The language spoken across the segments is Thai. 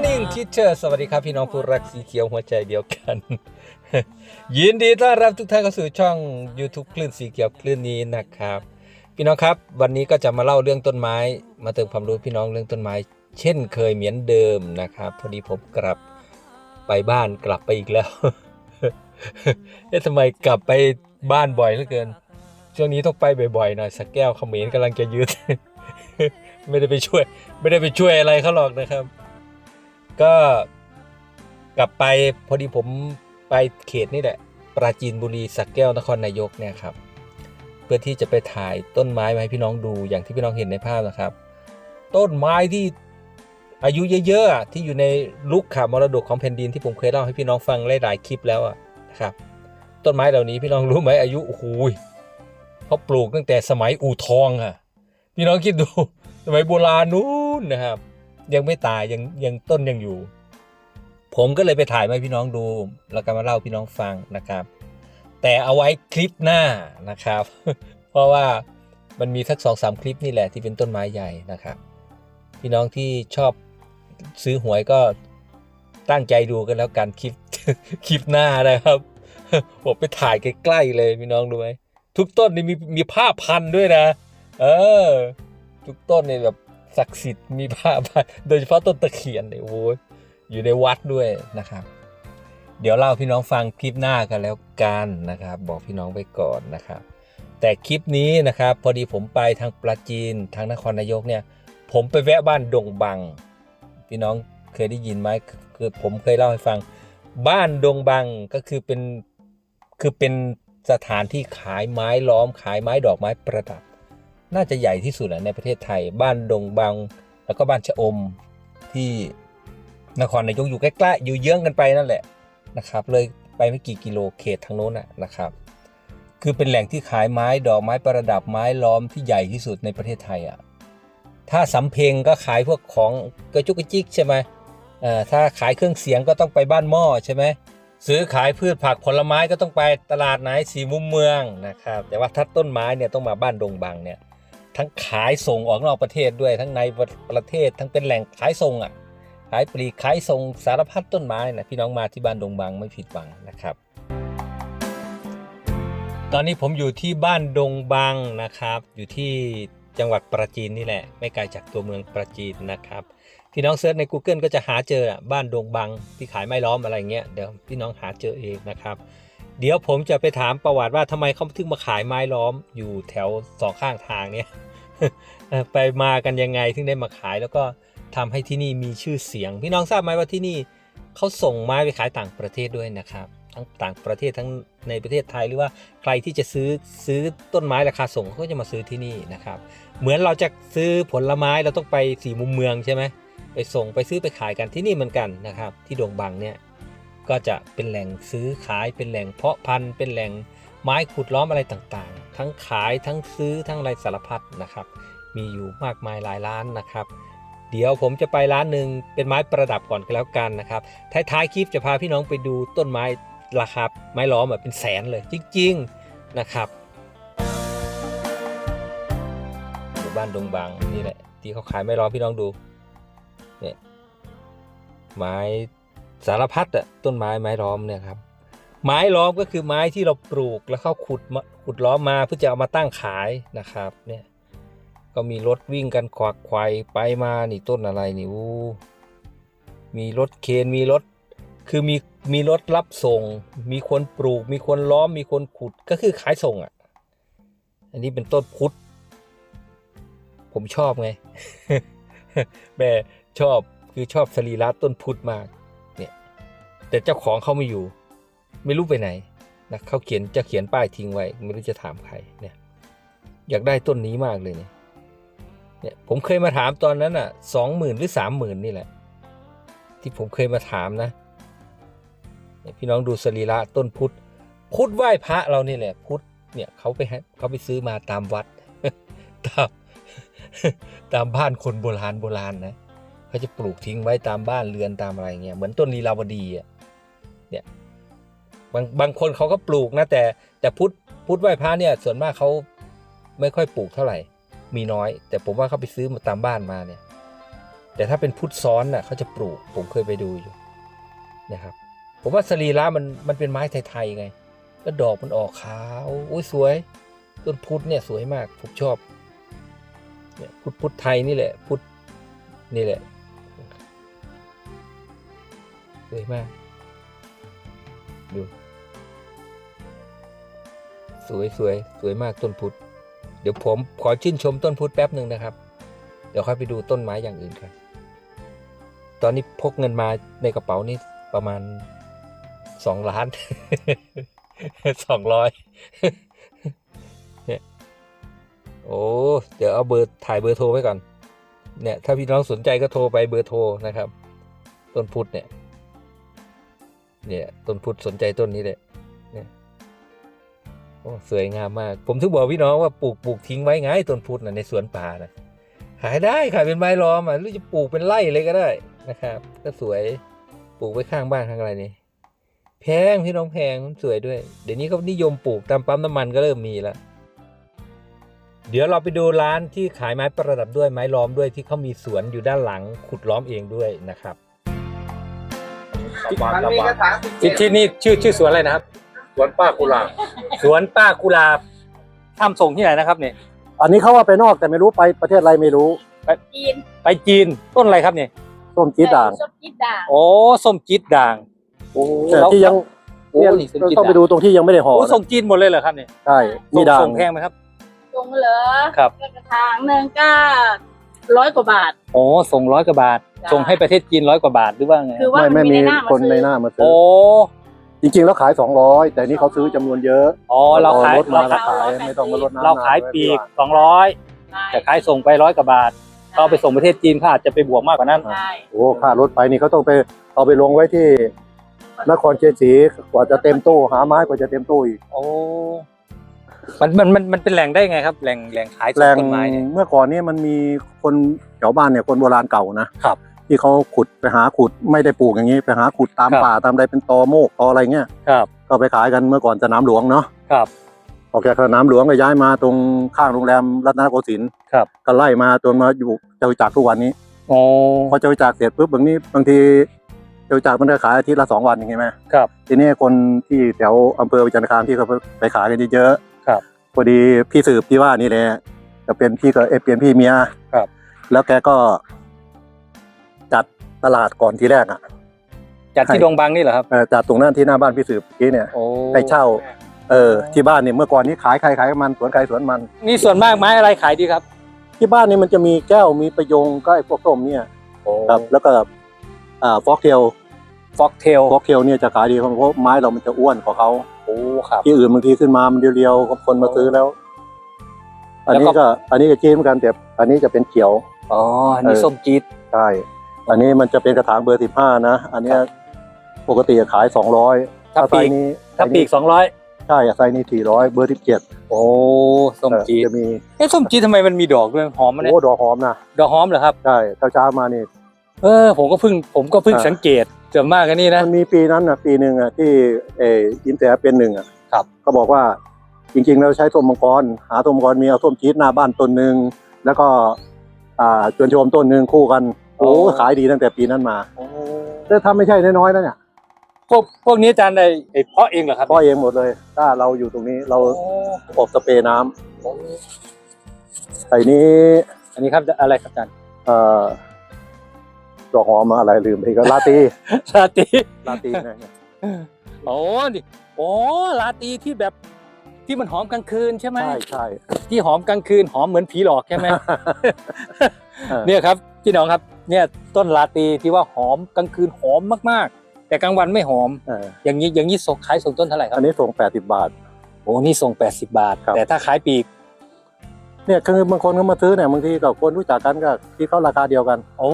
morning teacher สวัสดีครับพี่น้องผู้รักสีเขียวหัวใจเดียวกัน ยินดีต้อนรับทุกท่านเข้าสู่ช่อง YouTube คลื่นสีเขียวคลื่นนี้นะครับ พี่น้องครับ วันนี้ก็จะมาเล่าเรื่องต้นไม้ มาเติมความรู้พี่น้องเรื่องต้นไม้ เช่นเคยเหมือนเดิมนะครับพอดีผมกลับไปบ้านกลับไปอีกแล้วเอ๊ะทำไมกลับไปบ้านบ่อยเหลือเกิน ช่วงนี้ต้องไปบ่อยๆหน่อยสักแก้วเขมรกำลังจะยืดไม่ได้ไปช่วย ไม่ได้ไปช่วยอะไรเขาหรอกนะครับ ก็กลับไปพอดีผมไปเขตนี่แหละ ปราจีนบุรีสักแก้วนครนายกเนี่ยครับ เพื่อที่จะไปถ่ายต้นไม้มาให้พี่น้องดูอย่างที่พี่น้องเห็นในภาพนะครับ ต้นไม้ที่อายุเยอะๆที่อยู่ในลุกขามรดกของแผ่นดินที่ผมเคยเล่าให้พี่น้องฟังหลายๆคลิปแล้วนะครับ ต้นไม้เหล่านี้พี่น้องรู้ไหมอายุโอ้โหยเขาปลูกตั้งแต่สมัยอู่ทองอะพี่น้องคิดดูสมัยโบราณนู้นนะครับ ยังไม่ตายยังยังต้นยังอยู่ ผมก็เลยไปถ่ายมาพี่น้องดู แล้วก็มาเล่าพี่น้องฟังนะครับ แต่เอาไว้คลิปหน้านะครับ เพราะว่ามันมีสักสองสามคลิปนี่แหละที่เป็นต้นไม้ใหญ่นะครับ พี่น้องที่ชอบซื้อหวยก็ตั้งใจดูกันแล้วกันคลิปคลิปหน้านะครับผมไปถ่ายใกล้ๆเลยพี่น้องดูไหมทุกต้นนี่มีมีผ้าพันด้วยนะ เออ ทุกต้นนี่แบบ ศักดิ์สิทธิ์มีผ้าพันโดยเฉพาะต้นตะเคียนเนี่ยโอ้ยอยู่ในวัดด้วยนะครับ เดี๋ยวเล่าพี่น้องฟังคลิปหน้ากันแล้วกันนะครับ บอกพี่น้องไปก่อนนะครับ แต่คลิปนี้นะครับ พอดีผมไปทางปราจีนทางนครนายกเนี่ย ผมไปแวะบ้านดงบัง พี่น้องเคยได้ยินไหมคือผมเคยเล่าให้ฟัง บ้านดงบังก็คือเป็นคือเป็นสถานที่ขายไม้ล้อมขายไม้ดอกไม้ประดับ น่าจะใหญ่ที่สุดในประเทศไทย บ้านดงบังแล้วก็บ้านชะอมที่นครนายกอยู่ใกล้ๆอยู่เยื้องกันไปนั่นแหละนะครับ เลยไปไม่กี่กิโลเขตทางโน้นนะครับ คือเป็นแหล่งที่ขายไม้ดอกไม้ประดับไม้ล้อมที่ใหญ่ที่สุดในประเทศไทยอะถ้าสำเพ็งก็ขายพวกของกระจุกกระจิกใช่ไหมอ่อถ้าขายเครื่องเสียงก็ต้องไปบ้านหม้อใช่ไหมซื้อขายพืชผักผลไม้ก็ต้องไปตลาดไหนสีมุมเมืองนะครับ แต่ว่าถ้าต้นไม้เนี่ยต้องมาบ้านดงบังเนี่ย ทั้งขายส่งออกนอกประเทศด้วยทั้งในประเทศทั้งเป็นแหล่งขายส่งอะขายปลีกขายส่งสารพัดต้นไม้นะพี่น้องมาที่บ้านดงบังไม่ผิดหวังนะครับ ตอนนี้ผมอยู่ที่บ้านดงบังนะครับ อยู่ที่จังหวัดปราจีนนี่แหละ ไม่ไกลจากตัวเมืองปราจีนนะครับพี่น้องเซิร์ชใน Google ก็จะหาเจอบ้านดงบังที่ขายไม้ล้อมอะไรเงี้ยเดี๋ยวพี่น้องหาเจอเองนะครับ เดี๋ยวผมจะไปถามประวัติว่าทำไมเขาถึงมาขายไม้ล้อมอยู่แถวสองข้างทางเนี่ย ไปมากันยังไงถึงได้มาขายแล้วก็ทำให้ที่นี่มีชื่อเสียง พี่น้องทราบไหมว่าที่นี่เขาส่งไม้ไปขายต่างประเทศด้วยนะครับ ทั้งต่างประเทศทั้งในประเทศไทยหรือว่าใครที่จะซื้อซื้อต้นไม้ราคาส่งเขาก็จะมาซื้อที่นี่นะครับ เหมือนเราจะซื้อผลไม้เราต้องไปสี่มุมเมืองใช่ไหมไปส่งไปซื้อไปขายกันที่นี่เหมือนกันนะครับ ที่ดงบังเนี่ยก็จะเป็นแหล่งซื้อขายเป็นแหล่งเพาะพันธุ์เป็นแหล่ง ไม้ขุดล้อมอะไรต่างๆ ทั้งขายทั้งซื้อทั้งอะไรสารพัดนะครับ มีอยู่มากมายหลายร้านนะครับ เดี๋ยวผมจะไปร้านหนึ่งเป็นไม้ประดับก่อนก็แล้วกันนะครับ ท้ายๆคลิปจะพาพี่น้องไปดูต้นไม้ราคาไม้ล้อมแบบเป็นแสนเลยจริงๆนะครับหมู่บ้านดงบางนี่แหละที่เขาขายไม้ล้อมพี่น้องดูเนี่ยไม้สารพัดอะต้นไม้ไม้ล้อมเนี่ยครับ ไม้ล้อมก็คือไม้ที่เราปลูกแล้วเขาขุดขุดล้อมมาเพื่อจะเอามาตั้งขายนะครับเนี่ยก็มีรถวิ่งกันขวักไขวไปมานี่ต้นอะไรนี่อู้มีรถเคนมีรถคือมีมีรถรับส่ง มีคนปลูก มีคนล้อมมีคนขุดก็คือขายส่งอะ อันนี้เป็นต้นพุทธผมชอบไงแม่ชอบคือชอบสรีระต้นพุทธมากเนี่ยแต่เจ้าของเขาไม่อยู่ ไม่รู้ไปไหนนะเขาเขียนจะเขียนป้ายทิ้งไว้ ไม่รู้จะถามใครเนี่ย อยากได้ต้นนี้มากเลยเนี่ยเนี่ยผมเคยมาถามตอนนั้นอะสองหมื่นหรือสามหมื่นนี่แหละ ที่ผมเคยมาถามนะเนี่ยพี่น้องดูสรีระต้นพุทธพุทธไหว้พระเรานี่แหละ พุทธเนี่ยเขาไปเขาไปซื้อมาตามวัดตามตามบ้านคนโบราณโบราณนะเขาจะปลูกทิ้งไว้ตามบ้านเรือนตามอะไรเงี้ยเหมือนต้นลีลาวดีอะเนี่ย บางบางคนเขาก็ปลูกนะแต่แต่พุทธพุทธไหว้พระเนี่ยส่วนมากเขาไม่ค่อยปลูกเท่าไหร่ มีน้อย แต่ผมว่าเขาไปซื้อมาตามบ้านมาเนี่ย แต่ถ้าเป็นพุทธซ้อนน่ะเขาจะปลูกผมเคยไปดูอยู่นะครับ ผมว่าสรีระมันมันเป็นไม้ไทยๆไง แล้วดอกมันออกขาวอุ้ยสวยต้นพุทธเนี่ยสวยมากผมชอบเนี่ยพุทธพุทธไทยนี่แหละ พุทธนี่แหละสวยมาก ดู สวยสวยสวยมากต้นพุทธเดี๋ยวผมขอชื่นชมต้นพุทธแป๊บหนึ่งนะครับ เดี๋ยวค่อยไปดูต้นไม้อย่างอื่นครับ ตอนนี้พกเงินมาในกระเป๋านี่ประมาณสองล้านสองร้อยเนี่ยโอ้เดี๋ยวเอาเบอร์ถ่ายเบอร์โทรไว้ก่อน เนี่ย ถ้าพี่น้องสนใจก็โทรไปเบอร์โทรนะครับ ต้นพุทธเนี่ย เนี่ยต้นพุทธสนใจต้นนี้เลยเนี่ยโอ้สวยงามมาก ผมถึงบอกพี่น้องว่าปลูกปลูกทิ้งไว้ไงต้นพุทธนะในสวนป่านะขายได้ขายเป็นไม้ล้อมอะหรือจะปลูกเป็นไร่เลยก็ได้นะครับ ก็สวยปลูกไว้ข้างบ้านข้างอะไรนี่แพงพี่น้องแพงสวยด้วย เดี๋ยวนี้เขานิยมปลูกตามปั๊มน้ำมันก็เริ่มมีแล้วเดี๋ยวเราไปดูร้านที่ขายไม้ประดับด้วยไม้ล้อมด้วยที่เขามีสวนอยู่ด้านหลังขุดล้อมเองด้วยนะครับ มันมีกระถางสิบที่เจ็ดที่นี่ชื่อชื่อสวนอะไรนะครับ สวนป้ากุหลาบสวนป้ากุหลาบทำส่งที่ไหนนะครับเนี่ยอันนี้เขาว่าไปนอกแต่ไม่รู้ไปประเทศอะไรไม่รู้ จีนไปจีนต้นอะไรครับเนี่ยส้มจีดด่างส้มจีดด่างโอ้ส้มจีดด่างโอ้แต่ที่ยังโอ้เนี่ยนี่ส้มจีดต้องไปดูตรงที่ยังไม่ได้ห่อโอ้นะส้มจีนหมดเลยเหรอครับเนี่ยใช่มีด่างส่งแพงไหมครับตรงเหรอครับกระถางหนึ่งก็ ร้อยกว่าบาทโอ้ส่งร้อยกว่าบาท จ้ะ ส่งให้ประเทศจีนร้อยกว่าบาทหรือว่าไงคือว่าไม่มันไม่มีมีในหน้ามาคนซื้อในหน้ามาซื้โอ้อจริงๆแล้วขาย 200 แต่นี่เขาซื้อจำนวนเยอะอ๋อเราขายรถมาเราแล้วขายขายไม่ต้องมาลดน้ำเราขายปีกสองร้อยใช่แต่ขายส่งไปร้อยกว่าบาทก็เอาไปส่งประเทศจีนเขาอาจจะไปบวกมากกว่านั้น ใช่โอ้ค่ารถไปนี่เขาต้องไปเอาไปลงไว้ที่นครเชียงศรีกว่าจะเต็มตู้หาไม้กว่าจะเต็มตู้อีกโอ้ มันมันมันมันเป็นแหล่งได้ไงครับแหล่งแหล่งขายแหล่งต้นไม้เนี่ย เมื่อก่อนนี่มันมีคนแถวบ้านเนี่ยคนโบราณเก่านะครับที่เขาขุดไปหาขุดไม่ได้ปลูกอย่างนี้ไปหาขุดตามครับ ป่าตามใดเป็นตอโมกตออะไรเงี้ยครับก็ไปขายกันเมื่อก่อนสนามหลวงเนาะครับ ออกจากสนามหลวงก็ย้ายมาตรงข้างโรงแรมรัตนโกสินทร์ครับ ก็ไล่มาจนมาอยู่เจ้าจักรทุกวันนี้ โอ้พอเจ้าจักรเสร็จปุ๊บบางนี้บางทีเจ้าจักรมันจะขายอาทิตย์ละสองวันอย่างเงี้ยไหมครับ ทีนี้คนที่แถวอำเภอวิจันทคามที่เขาไปขายกันเยอะครับ พอดีพี่สืบที่ว่านี่แหละจะเป็นพี่ก็เอยเป็นพี่เมียครับ แล้วแกก็ จัดตลาดก่อนทีแรกอะ จัดที่ให้ดงบังนี่เหรอครับเอ่อจัดตรงนั้นที่หน้าบ้านพี่สืบเมื่อกี้เนี่ยโอ้ให้เช่า เออ ที่บ้านเนี่ยเมื่อก่อนนี้ขายใครขายมันสวนใครสวนมัน นี่ส่วนมากไม้อะไรขายดีครับ ที่บ้านนี่มันจะมีแก้วมีประยงก็ไอ้พวกส้มเนี่ยครับ แล้วก็อ่าฟอกเทลฟอกเทลฟอกเทลเนี่ยจะขายดีเพราะไม้เรามันจะอ้วนกว่าเขา โอ้ครับ ที่อื่นบางทีขึ้นมามันเรียวๆคนมาซื้อแล้ว อันนี้แล้วก็ก็ อันนี้ก็จีนเหมือนกันแต่อันนี้จะเป็นเขียวอ๋ออันนี้เออส้มจี๊ดใช่อันนี้มันจะเป็นกระถางเบอร์สิบห้านะ อันเนี้ยปกติขายสองร้อยถ้าไซปีกส์นี้ถ้าปีกสองร้อยใช่ไซส์นี้สี่ร้อยเบอร์สิบเจ็ดโอ้ส้มจี๊ดจะมีเอ้ส้มจี๊ดทำไมมันมีดอกด้วยหอมมันเนี่ยโอ้ดอกหอมนะดอกหอมเหรอครับใช่เช้าๆมานี่เออผมก็เพิ่งผมก็เพิ่งอ่าสังเกต ส่วนมากกันนี่นะ มันมีปีนั้นนะปีหนึ่งอะที่เอออินเตอร์เป็นหนึ่งอะครับเขาบอกว่าจริงๆเราใช้ส้มมังกร หาส้มมังกรมีเอาส้มจี๊ดหน้าบ้านต้นหนึ่งแล้วก็อ่าจวนชมต้นหนึ่งคู่กันโอ้ ขายดีตั้งแต่ปีนั้นมาแต่ถ้าไม่ใช่น้อยๆนะเนี่ยพวกพวกนี้อาจารย์ได้ไอ้เพาะเองเหรอครับเพราะเองหมดเลย ถ้าเราอยู่ตรงนี้เราโอ้อบสเปรย์น้ำไอ้นี้อันนี้ครับอะไรครับอาจารย์เอ่อ ดอกหอมอะไรลืมไปก็ลาตีลาตีลาตีนะโอ้ดิโอ้ลาตีที่แบบที่มันหอมกลางคืนใช่ไหมใช่ใช่ที่หอมกลางคืนหอมเหมือนผีหลอกใช่ไหมเออเนี่ยครับพี่น้องครับเนี่ยต้นลาตีที่ว่าหอมกลางคืนหอมมากๆ แต่กลางวันไม่หอมเอออย่างนี้อย่างนี้ส่งขายส่งต้นเท่าไหร่ครัอับนนี้ส่งแปดสิบบาทโอ้นี่ส่ง 80 บาทครับแต่ถ้าขายปีก เนี่ยคือบางคนเขามาซื้อเนี่ยบางทีกับคนรู้จักกันก็ที่เขาราคาเดียวกัน โอ้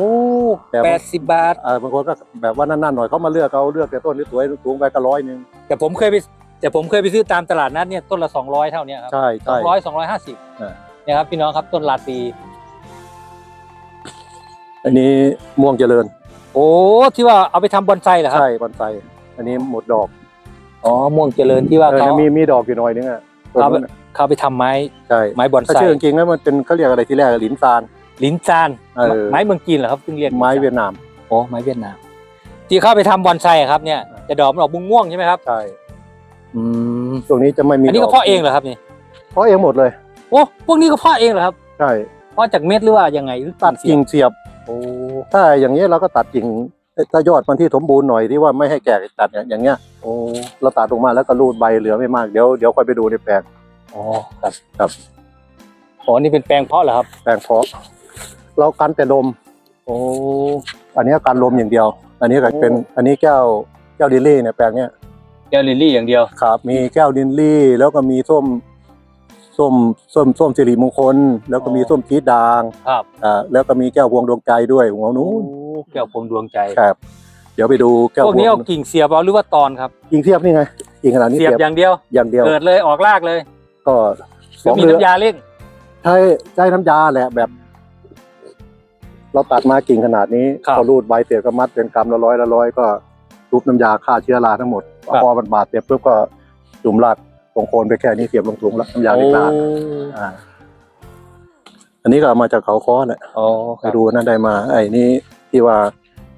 แต่แปดสิบบาทเออบางคนก็แบบว่านั่นๆหน่อยเขามาเลือกเอาเลือกแต่ต้นที่สวยสูงไปก็ร้อยหนึ่งแต่ผมเคยไปแต่ผมเคยไปซื้อตามตลาดนัดเนี่ยต้นละ200เท่าเนี้ครับใช่สอใช่งร้อยสองร้อยห้าสิบอ่าเนี่ยครับพี่น้องครับต้นลาตีอันนี้ม่วงเจริญ โอ้ที่ว่าเอาไปทำบอนไซเหรอครับใช่บอนไซอันนี้หมดดอกอ๋อม่วงเจริญที่ว่าเออเขามีมีดอกอยู่หน่อยนึงอะตัว เขาไปนู้นน่ะเขาไปทำไม้ใช่ไม้บอนถ้าไซชื่อจริงๆแล้วมันเป็นเขาเรียกอะไรที่แรกอะหลินซานลิ้นจานเออไม้เมืองจีนเหรอครับซึ่งเรียกไม้เวียดนามโอ้ไม้เวียดนาม ที่เข้าไปทำบอนไซอะครับเนี่ยจะดอกมันออกม่วงๆใช่ไหมครับใช่อืมตรงนี้จะไม่มีอันนี้ก็ดเพาะเองเหรอครับนี่เพาะเองหมดเลยโอ้พวกนี้ก็เพาะเองเหรอครับใช่เพาะจากเม็ดหรือว่ายังไงหรือตัดกิ่งเสียบโอ้ถ้าอย่างนี้ยเราก็ตัดกิ่ง ถ้ายอดมันที่สมบูรณ์หน่อยที่ว่าไม่ให้แก่ตัดเนี่ยอย่างเงี้ยโอ้เราตัดลงมาแล้วก็รูดใบเหลือไม่มากเดี๋ยวเดี๋ยวค่อยไปดูในแปลงอ๋อครับครับอ๋อนี่เป็นแปลงเพาะเหรอครับ แปลงเพาะเรากันแต่ลมโอ้อันนี้การลมอย่างเดียว อันนี้ก็เป็นโอ้อันนี้แก้วแก้วดิลลี่เนี่ยแปลงเนี้ยแก้วลิลลี่อย่างเดียวครับ มีแก้วดิลลี่ แล้วก็มีส้มส้มส้มส้มสิริมงคล แล้วก็มีส้มจี๊ดด่างครับอ่าแล้วก็มีแก้วพวงดวงใจด้วยหัวนู้น แก้วพวงดวงใจครับ เดี๋ยวไปดูแก้วพวกนี้พเอาวงกิ่งเสียบเอาหรือว่าตอนครับกิ่งเทียบนี่ไงกิ่งขนาดนี้เสียบเทียบอย่างเดียวอย่างเดียวเกิดเลยออกรากเลย ก็หรือมีเดือนน้ำยาเร่งใช้ใช้น้ำยาแหละแบบ เราตัดมากิ่งขนาดนี้ครับก็รูดใบเสร็จก็มัดเป็นกำละร้อยละร้อยก็ทุบน้ำยาฆ่าเชื้อราทั้งหมดครับพอมันบาดเสร็จปุ๊บก็จุ่มรากตรงโคนไปแค่นี้เสียบลงถุงแล้วน้ำยาเล็กลาดอ่าอันนี้ก็เอามาจากเขาค้อแหละโอ้ไปดูนั่นได้มา ไอ้นี่ ที่ว่า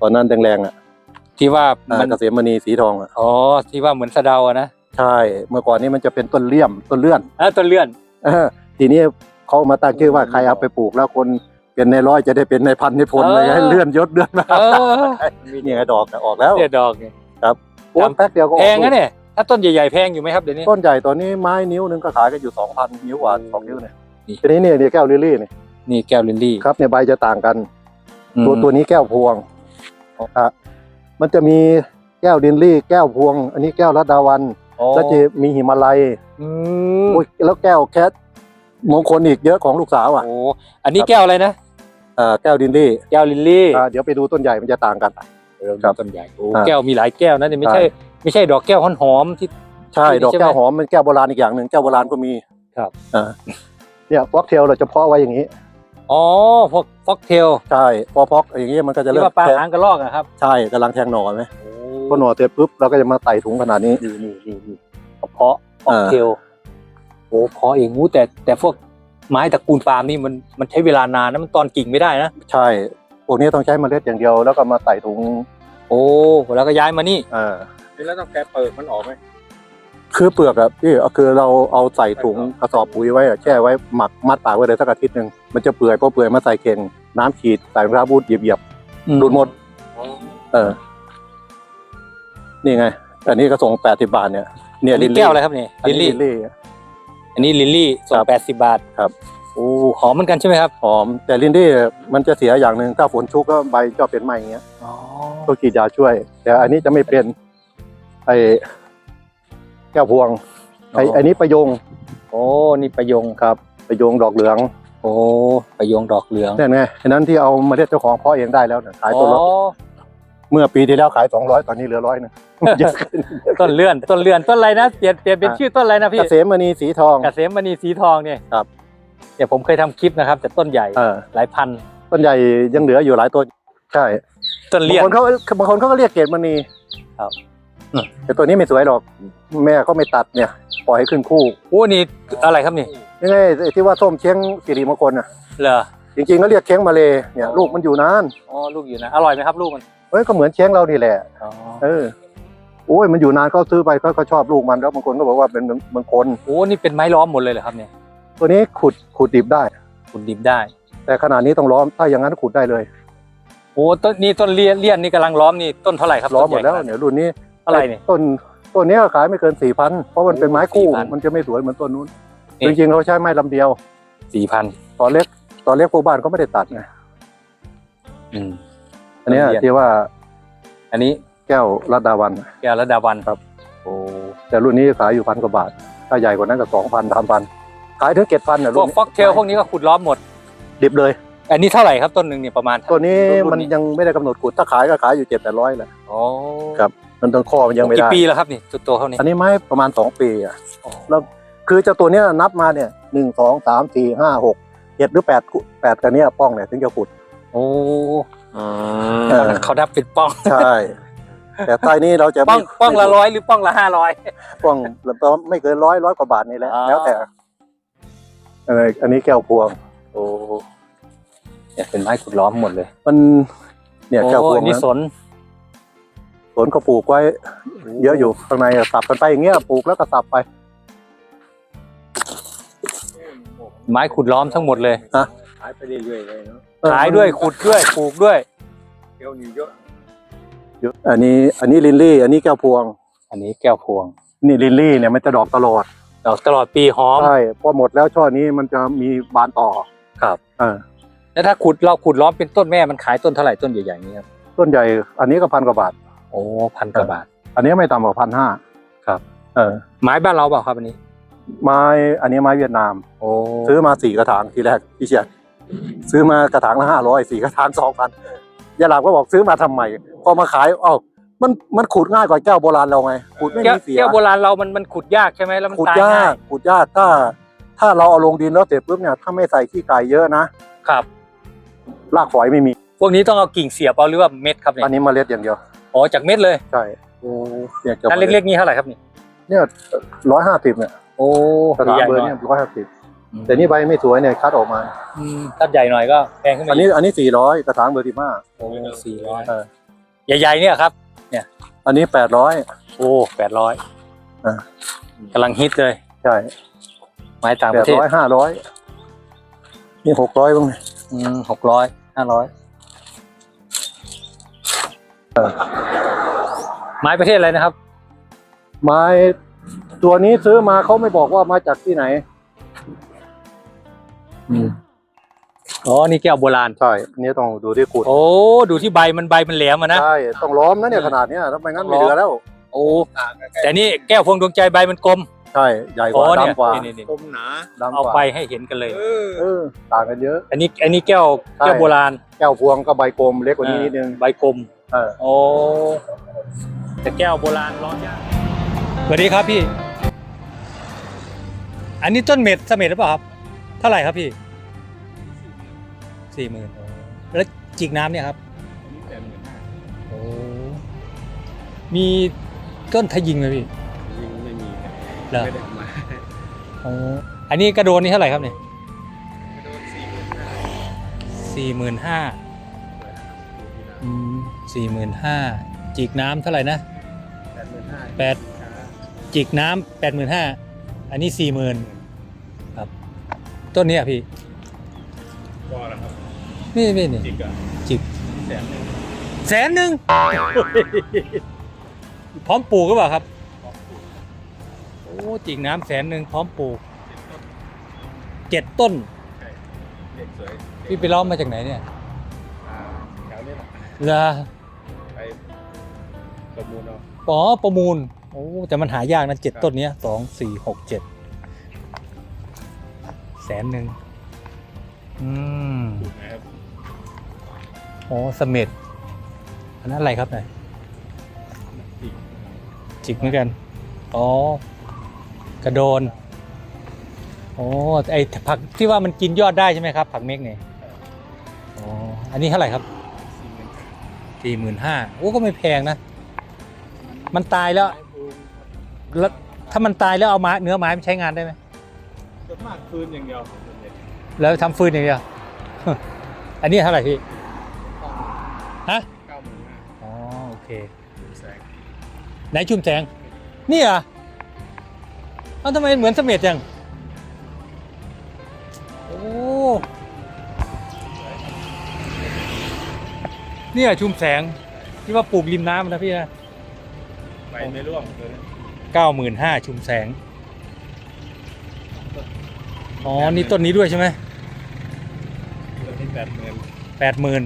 ตอนนั้นแรงๆอะที่ว่าอ่ามันเกษมมณีสีทองอะอ๋อที่ว่าเหมือนสะเดาอะนะใช่เมื่อก่อนนี้มันจะเป็นต้นเลี่ยมต้นเลื่อนเออต้นเลื่อนเออทีนี้เขามาตั้งชื่อว่าใครเอาไปปลูกแล้วคนเป็นในร้อยจะได้เป็นในพันในพลเลยให้เลื่อนยศเลื่อนมาเออนี่ไงดอกน่ะออกแล้วเนี่ยดอกเนี่ย โอ้แป๊บเดียวก็ออกแพงนะเนี่ยถ้าต้นใหญ่ๆแพงอยู่ไหมครับเดี๋ยวนี้ ต้นใหญ่ตอนนี้ไม้นิ้วหนึงก็ขายกันอยู่สองพันนิ้วหวานสองนิ้วเนี่ยนี่ ทีนี้เนี่ยเนี่ยแก้วลิลลี่นี่นี่แก้วลิลลี่ครับเนี่ยใบจะต่างกันอืม ตัวตัวนี้แก้วพวงอะมันจะมีแก้วลิลลี่ แก้วพวง อันนี้แก้วรัดดาวันอ๋อแล้วจะมีหิมาลัยอืมโอ้ยแล้วแก้วแคทมงคลอีกเยอะของลูกสาวอะโอ้อันนี้แก้วอะไรนะอ่าแก้วลิลลี่ แก้วลิลลี่อ่าเดี๋ยวไปดูต้นใหญ่มันจะต่างกันครับต้นใหญ่โอ้อ่าแก้วมีหลายแก้วนะเนี่ยไม่ใช่ใช่ไม่ใช่ดอกแก้วหอมๆที่ใช่นี่ดอกใช่ไหมแก้วหอมเป็นแก้วโบราณอีกอย่างหนึ่งแก้วโบราณก็มีครับอ่าเนี่ยฟอกเทลเราจะเพาะไว้อย่างนี้ อ๋อพวกฟอกเทลใช่พอพอกอย่างนี้มันก็จะที่เริ่มว่าปลาแทงหางกระรอกอะครับใช่กำลังแทงหน่อไหมโอ้พอหน่อเสร็จปุ๊บเราก็จะมาไต่ถุงขนาดนี้นี่นี่นี่นี่เพาะฟอกอ่าเทลโอ้เพาะเองงูแต่แต่พวกไม้ตระกูลปาล์มนี่มันมันใช้เวลานานนะมันตอนกิ่งไม่ได้นะใช่พวกนี้ต้องใช้เมล็ดอย่างเดียวแล้วก็มาใส่ถุงโอ้แล้วก็ย้ายมานี่อ่าแล้วต้องแกะเปิดมันออกไหม คือเปลือกอะพี่คือเราเอาใส่ถุงกระสอบปุ๋ยไว้อะแช่ไว้หมักมัดตากไว้เลยสักอาทิตย์หนึ่งมันจะเปื่อยพอเปื่อยมาใส่เข่งน้ำขีดใส่รองเท้าบูทเหยียบๆดูดหมด เออ นี่ไง อันนี้ก็ส่งแปดสิบาทเนี่ยเนี่ยอันนี้ลิลแก้ลี่วอะไรครับเนี่ยอันลิลนี้ลี่ ลิลลี่ อันนี้ลิลลี่ส่คงรับ แปดสิบบาทครับ โอ้หอมเหมือนกันใช่ไหมครับหอม แต่ลิลลี่มันจะเสียอย่างหนึ่งถ้าฝนชุกก็ใบจะเป็นไหมอย่างเงี้ย อ๋อต้องฉีดยาช่วย แต่อันนี้จะไม่เป็นไอแก้วพวงไออันนี้ประโยงโอ้นี่ประยงครับประโยงดอกเหลือง โอ้ประยงดอกเหลืองนั่นไงอันนั้นที่เอาเมาเล็ดเจ้าของเพาะเองได้แล้วเนี่ยขายตัวละอ๋อเมื่อปีที่แล้วขายสองร้อยตอนนี้เหลือร้อยนึงเยอะขึ้นต้นเลื่อนต้นเลื่อนต้นอะไรนะเปลี่ยนเปลี่ยนเป็นอะชื่อต้นอะไรนะพี่เกษมมณีสีทองเกษมมณีสีทองเนี่ยครับเดี๋ยวผมเคยทำคลิปนะครับ แต่ต้นใหญ่เออหลายพัน ต้นใหญ่ยังเหลืออยู่หลายต้นใช่ต้นบาเลี่ยงนคนเขาบางคนเขาก็เรียกเกตมณีครับ แต่ตัวนี้ไม่สวยหรอก แม่ก็ไม่ตัดเนี่ย ปล่อยให้ขึ้นคู่โอ้นี่อะไรครับนี่ยังไงไอ้ที่ว่าส้มเช้งสิริมงคลน่ะเหรอจริงๆก็เรียกเช้งมาเลยเนี่ยลูกมันอยู่นานอ๋อลูกอยู่นะอร่อยไหมครับลูกมันเฮ้ยก็เหมือนเช้งเรานี่แหละอ๋อเออโอ้ยมันอยู่นานเขาซื้อไปเขาก็ชอบลูกมันแล้วบางคนก็บอกว่าเป็นบางคนโอ้นี่เป็นไม้ล้อมหมดเลยเหรอครับเนี่ย ตัวนี้ขุดขุดดิบได้ ขุดดิบได้ แต่ขนาดนี้ต้องล้อมถ้าอย่างนั้นขุดได้เลยโอ้ต้นนี่ต้นเลี่ยนเลี่ยนนี่กำลังล้อมนี่ต้นเท่าไหร่ครับล้อมหมต้ดนแล้วใญ่ขนาเนี่ยรุ่นนี้ เท่าไหร่เนี่ย ต้นต้นเนี้ยขายไม่เกินสี่พันเพราะมันเป็นไม้คู่4,000มันจะไม่สวยเหมือนต้นนู้นนี่ จริงๆเขาใช้ไม้ลำเดียวสี่พันตอนเล็กตอนเล็กพวกบ้านก็ไม่ได้ตัดไงอืม อันเนี้ยต้นเลี่ยนที่ว่าอันนี้แก้วรัดดาวัน แก้วระดาวันครับ โอ้แต่รุ่นนี้ขายอยู่พันกว่าบาท ถ้าใหญ่กว่านั้นก็สองพันสามพันขายถึงเจ็ดพันนะพรุ่วนกนี้ฟอกเทลพวกนี้ก็ขุดล้อมหมด ดิบเลย อันนี้เท่าไหร่ครับต้นหนึ่งเนี่ยประมาณ ตัวนี้รุ่นมันนี้ยังไม่ได้กำหนดขุดถ้าขายก็ขายอยู่เจ็ดแปดร้อยแหละอ๋อครับ มันต้นข้อมันยังไม่กี่ได้ปีแล้วครับนี่จุดโตเท่านี้อันนี้ไม้ประมาณสองปีอะอ๋อแล้วคือเจ้าตัวเนี้ยนับมาเนี่ยหนึ่งสองสามสี่ห้าหกเจ็ดหรือแปดขุแปดกันเนี้ยป้องเนี่ยถึงจะขุด โอ้เออเขาดับเป็นป้องใช่แต่ใต้นี้เราจะป้ไม่องป้องละร้อยหรือป้องละห้าร้อยป้องไม่เกินร้อยร้อยกว่าบาทนี่แหละอ๋อแล้วแต่เอออันนี้แก้วพวง โอ้เนี่ยเป็นไม้ขุดล้อมหมดเลย มัน เนี่ยแก้วพวงโอ้นี่นะสน สวนก็ปลูกไว้ เยอะอยู่ข้างในอะสับกันไปอย่างเงี้ยปลูกแล้วก็สับไป ไม้ขุดล้อมทั้งหมดเลยขายไปเรื่อยๆเลยเนาะขายด้วยขุดด้วยปลูกด้วยเที่ยวนี้เยอะเยอะอันนี้ อันนี้ลินลี่ อันนี้แก้วพวง อันนี้แก้วพวงนี่ลินลี่เนี่ยมันจะดอกตลอดดอกตลอดปีหอม ใช่พอหมดแล้วช่อนี้มันจะมีบานต่อครับเออแล้วถ้าขุดเราขุดล้อมเป็นต้นแม่มันขายต้นเท่าไหร่ต้นใหญ่ๆอย่างนี้ครับต้นใหญ่ อันนี้ก็พันกว่าบาทโอ้พันกว่าบาท อันนี้ไม่ต่ำกว่าพันห้าครับ เออ ไม้บ้านเราเปล่าครับอันนี้ ไม้อันนี้ไม้เวียดนาม โอ้ซื้อมาสี่กระถางทีแรกพี่เชียร์ซื้อมากระถางละห้าร้อยสี่กระถางสองพันยายหลับก็บอกซื้อมาทำไมพอมาขายเอ้ามันมันขุดง่ายกว่าแก้วโบราณเราไงขุดไม่แก้วมีเสียแก้วโบราณเรามันมันขุดยากใช่ไหมแล้วมันขุดตายยาง่ากยขุดยากถ้า ถ้าเราเอาลงดินแล้วเสร็จปุ๊บเนี่ยถ้าไม่ใส่ขี้ไก่เยอะนะครับรากฝอยไม่มี พวกนี้ต้องเอากิ่งเสียบเอาหรือว่าเม็ดครับเนี่ยอันนี้เมล็ดอย่างเดียว อ๋อจากเม็ดเลยใช่เนี่ยจะอันเล็กๆนี่เท่าไหร่ครับนี่ๆเนี่ยร้อยห้าสิบเนี่ยโอ้กระถางใหญ่เบอร์หน่เนี่อยยร้อยห้าสิบแต่นี่ใบไม่สวยเนี่ยคัดออกมาอืมถ้าใหญ่หน่อยก็แพงขึ้นมาอันนี้อันนี้สี่ร้อยกระถางเบอร์ที่ห้าโอ้สี่ร้อยเออใหญ่ๆเนี่ยครับอันนี้แปดร้อยโอ้แปดร้อยอ่ากำลังฮิตเลยใช่ไม้ต่างแปปดระเทศร้อยห้าร้อยนี่หกร้อยบ้างเนี่ยอืมหกร้อยห้าร้อย ไม้ประเทศอะไรนะครับ ไม้ตัวนี้ซื้อมาเขาไม่บอกว่ามาจากที่ไหนอ๋อ นี่แก้วโบราณ ใช่อันนี่ต้องดูที่ขุดโอ้ ดูที่ใบมันใบมันแหลมอะนะ ใช่ ต้องล้อมนะเนี่ยขนาดเนี้ยถ้าไม่งั้นไม่เหลือแล้ว โอ้ แต่นี่แก้วพวงดวงใจใบมันกลม ใช่ใหญ่กอ๋อว่าเนี่ยดำกว่านี่นี่ต้มหนาดำเอากว่าไปให้เห็นกันเลย เออเออต่างกันเยอะ อันนี้อันนี้แก้วใช่ แก้วโบราณแก้วพวงก็ใบกลมเล็กกว่านี้นิดนึงใบกลมเออ โอ้แต่แก้วโบราณร้อนยากสวัสดีครับพี่ อันนี้ต้นเม็ดเสม็ดหรือเปล่าครับ เท่าไหร่ครับพี่สี่หมื่นแล้วจิกน้ำเนี่ยครับโอ้มีต้นทะยิงไหมพี่ยิงไม่มี เหรอไม่ได้เอามาโอ้อันนี้กระโดนนี่เท่าไหร่ครับเนี่ยโดนสี่หมื่นห้าสี่หมื่นห้าสี่หมื่นห้าจิกน้ำเท่าไหร่นะแปดหมื่นห้าแปดจิกน้ำแปดหมื่นห้าอันนี้สี่หมื่นครับ ต้นเนี้ยพี่ก็แล้วครับนี่นี่นี่จิกอะจิกแสนหนึ่งแสนหนึ่งพร้อมปลูกหรือเปล่าครับโอ้ จิกน้ำแสนหนึ่งพร้อมปลูกเจ็ดต้นเด็กสวยพี่ไปล้อมมาจากไหนเนี่ยอ่าแถวนี้แหละเหรอไปประมูลเอาอ๋อประมูลโอ้แต่มันหายากนะเจ็ดต้นเนี้ยสองสี่หกเจ็ดแสนหนึ่งอืมถูกไหมครับโอ้เสม็ดอันนั้นอะไรครับเนี่ยจิกจิกเหมือนกัน อ๋อ กระโดน โอ้ไอผักที่ว่ามันกินยอดได้ใช่ไหมครับ ผักเม็กเนี่ยอ๋ออันนี้เท่าไหร่ครับสี่หมื่นสี่หมื่นห้าโอ้ก็ไม่แพงนะ มันตายแล้วแล้วถ้ามันตายแล้วเอาไม้เนื้อไม้มันใช้งานได้ไหมส่วนมากคืนอย่างเดียวส่วนใหญ่แล้วทำฟืนอย่างเดียว อันนี้เท่าไหร่พี่ฮะเก้าหมื่นห้าอ๋อโอเคแสงไหนชุมแสงนี่เหรอะเอ้าทำไมเหมือนเสม็ดจัง โอ้เนี่ยชุมแสงที่ว่าปลูกริมน้ำนะพี่นะไปไม่ร่วงเลยนะเก้าหมื่นห้าชุมแสง อ๋อ นี่ต้นนี้ด้วยใช่ไหมตัวนี้แปดหมื่นแปดหมื่น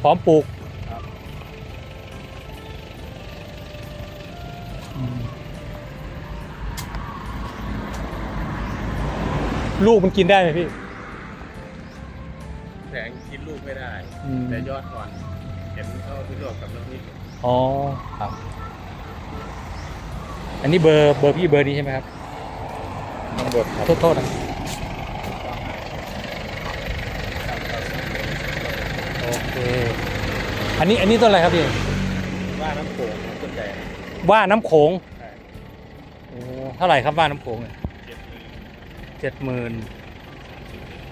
พร้อมปลูก ลูกมันกินได้ไหมพี่ แสงกินลูกไม่ได้ อืม แต่ยอดก่อนเห็นเขาที่ลวกกับน้ำพริกอ๋อครับ อันนี้เบอร์เบอร์พี่เบอร์นี้ใช่ไหมครับทั้งหมดครับโทษโทษนะโอเค อันนี้อันนี้ต้นอะไรครับพี่ ว่าน้ำโขงต้นใหญ่ว่าน้ำโขงใช่โอ้เท่าไหร่ครับว่าน้ำโขงเนี่ย เจ็ดหมื่นเจ็ดหมื่น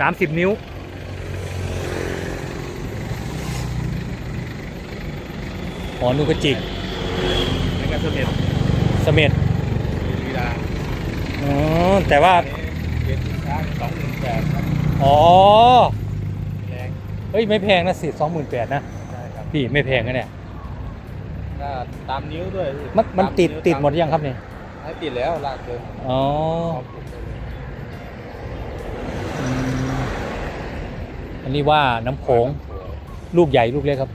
สามสิบนิ้ว อ๋อนูนกระจิกแล้วก็เสม็ดเสม็ดลีลาอ๋อ แต่ว่าอันนี้เจ็ดช้างสองหมื่นแปดครับอ๋อ แรงเฮ้ย ไม่แพงนะสิสองหมื่นแปดนะ ใช่ครับพี่ไม่แพงนะเนี่ยก็ตามนิ้วด้วยพี่มันมันตาติดวติดหมดยังครับเนี่ย ให้ติดแล้วลากเกินอ๋อพร้อมปลูกได้เลยอืมอันนี้ว่าน้ำโขงสวยลูกใหญ่ลูกเล็กครับ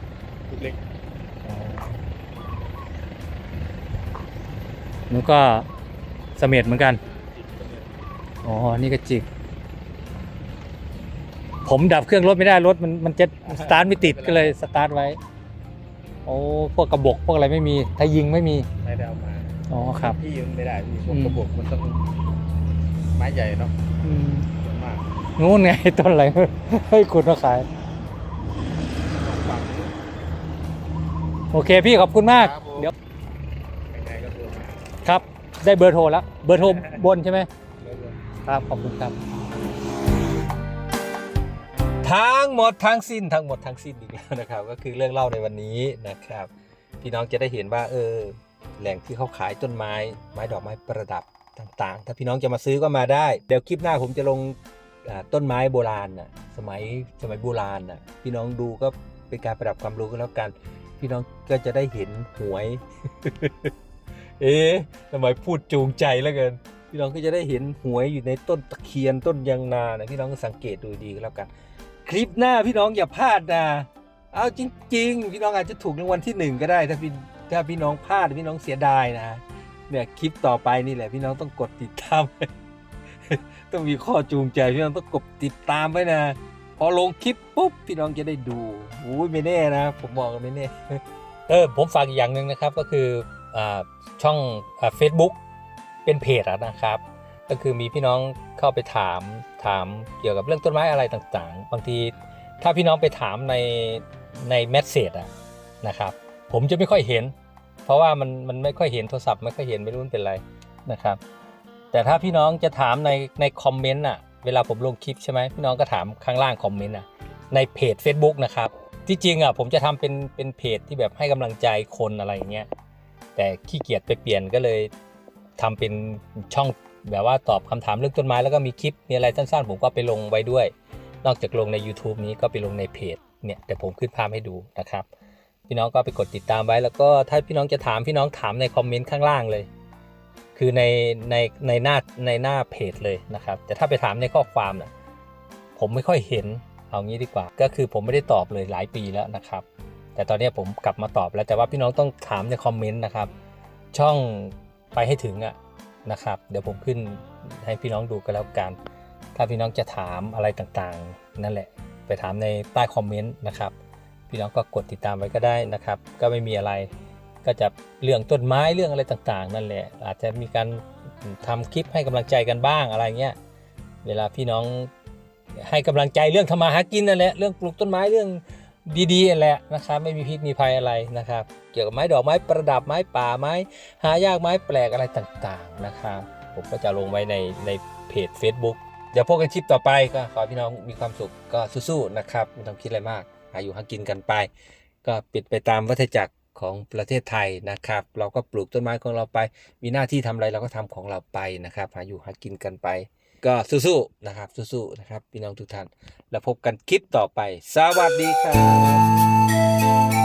ลูกเล็กแล้วก็เสม็ดเหมือนกันติดเสม็ดอ๋อ นี่ก็จิก ผมดับเครื่องรถไม่ได้รถมันมันจะสตาร์ทไม่ติดก็เลยสตาร์ทไว้ โอ้ พวกกระบอกพวกอะไรไม่มี ถ้ายิงไม่มี ไม่ได้เอามา อ๋อครับ พี่ยืมไม่ได้พี่ผอืมมกระบอกมันต้องไม้ใหญ่เนาะอืมส่วนมากนู้นไงต้นอะไรให้คุณมาขายต้องฝั่งนี้โอเคพี่ขอบคุณมาก ครับผมเดี๋ยวยังไงก็ตัวมาครับ ได้เบอร์โทรแล้ว เบอร์โทรบนใช่ไหมเรื่อยๆครับ ขอบคุณครับ ทั้งหมดทั้งสิ้นทั้งหมดทั้งสิ้นอีกแล้วนะครับ ก็คือเรื่องเล่าในวันนี้นะครับ พี่น้องจะได้เห็นว่า เออ แหล่งที่เขาขายต้นไม้ ไม้ดอกไม้ประดับต่างๆ ถ้าพี่น้องจะมาซื้อก็มาได้ เดี๋ยวคลิปหน้าผมจะลงต้นไม้โบราณน่ะ สมัยสมัยโบราณน่ะ พี่น้องดูก็เป็นการประดับความรู้ก็แล้วกัน พี่น้องก็จะได้เห็นหวย เอ๊ะทำไมพูดจูงใจแล้วกินพี่น้องก็จะได้เห็นหวยอยู่ในต้นตะเคียนต้นยางนานะพี่น้องก็สังเกตดูดีก็แล้วกัน คลิปหน้าพี่น้องอย่าพลาดนะ เอาจริง ๆ พี่น้องอาจจะถูกรางวัลที่หนึ่งก็ได้ถ้าพี่ ถ้าพี่น้องพลาดพี่น้องเสียดายนะเนี่ยคลิปต่อไปนี่แหละพี่น้องต้องกดติดตาม ต้องมีข้อจูงใจพี่น้องต้องกดติดตามไว้นะพอลงคลิปปุ๊บพี่น้องจะได้ดูอุ้ยไม่แน่นะ ผมบอกกันไม่แน่เออผมฝากอีกอย่างหนึ่งนะครับก็คืออาช่องเฟซบุ๊กเป็นเพจนะครับ ก็คือมีพี่น้องเข้าไปถามถามเกี่ยวกับเรื่องต้นไม้อะไรต่างๆ บางทีถ้าพี่น้องไปถามในในแมสเซจอะนะครับ ผมจะไม่ค่อยเห็น เพราะว่ามันมันไม่ค่อยเห็นโทรศัพท์ไม่ค่อยเห็นไม่รู้มันเป็นไรนะครับ แต่ถ้าพี่น้องจะถามในในคอมเมนต์อะเวลาผมลงคลิปใช่ไหมพี่น้องก็ถามข้างล่างคอมเมนต์อะในเพจ Facebook นะครับที่จริงอะผมจะทำเป็นเป็นเพจที่แบบให้กำลังใจคนอะไรอย่างเงี้ยแต่ขี้เกียจไปเปลี่ยนก็เลยทำเป็นช่องแบบว่าตอบคำถามเรื่องต้นไม้แล้วก็มีคลิปมีอะไรสั้นๆ ผมก็ไปลงไว้ด้วย นอกจากลงใน YouTube นี้ก็ไปลงในเพจเนี่ยเดี๋ยวผมขึ้นภาพให้ดูนะครับ พี่น้องก็ไปกดติดตามไว้ แล้วก็ถ้าพี่น้องจะถามพี่น้องถามในคอมเมนต์ข้างล่างเลย คือในในในหน้าในหน้าเพจเลยนะครับ แต่ถ้าไปถามในข้อความน่ะผมไม่ค่อยเห็นเอางี้ดีกว่า ก็คือผมไม่ได้ตอบเลยหลายปีแล้วนะครับ แต่ตอนนี้ผมกลับมาตอบแล้วแต่ว่าพี่น้องต้องถามในคอมเมนต์นะครับ ช่องไปให้ถึงอะนะครับ เดี๋ยวผมขึ้นให้พี่น้องดูกันแล้วกัน ถ้าพี่น้องจะถามอะไรต่างๆ นั่นแหละ ไปถามในใต้คอมเมนต์นะครับ พี่น้องก็กดติดตามไว้ก็ได้นะครับ ก็ไม่มีอะไรก็จะเรื่องต้นไม้เรื่องอะไรต่างๆ นั่นแหละอาจจะมีการทำคลิปให้กำลังใจกันบ้างอะไรเงี้ยเวลาพี่น้องให้กำลังใจเรื่องทำมาหากินนั่นแหละเรื่องปลูกต้นไม้เรื่องดีๆนั่นแหละนะครับไม่มีพิษมีภัยอะไรนะครับ เกี่ยวกับไม้ดอกไม้ประดับไม้ป่าไม้หายากไม้แปลกอะไรต่างๆนะครับผมก็จะลงไว้ในในเพจ Facebook เดี๋ยวพบกันคลิปต่อไปก็ขอพี่น้องมีความสุขก็สู้ๆนะครับไม่ต้องคิดอะไรมาก หาอยู่หากินกันไป ก็ปิดไปตามวัฏจักรของประเทศไทยนะครับ เราก็ปลูกต้นไม้ของเราไป มีหน้าที่ทำอะไรเราก็ทำของเราไปนะครับ หาอยู่หากินกันไป ก็สู้ๆนะครับสู้ๆนะครับพี่น้องทุกท่าน แล้วพบกันคลิปต่อไป สวัสดีครับ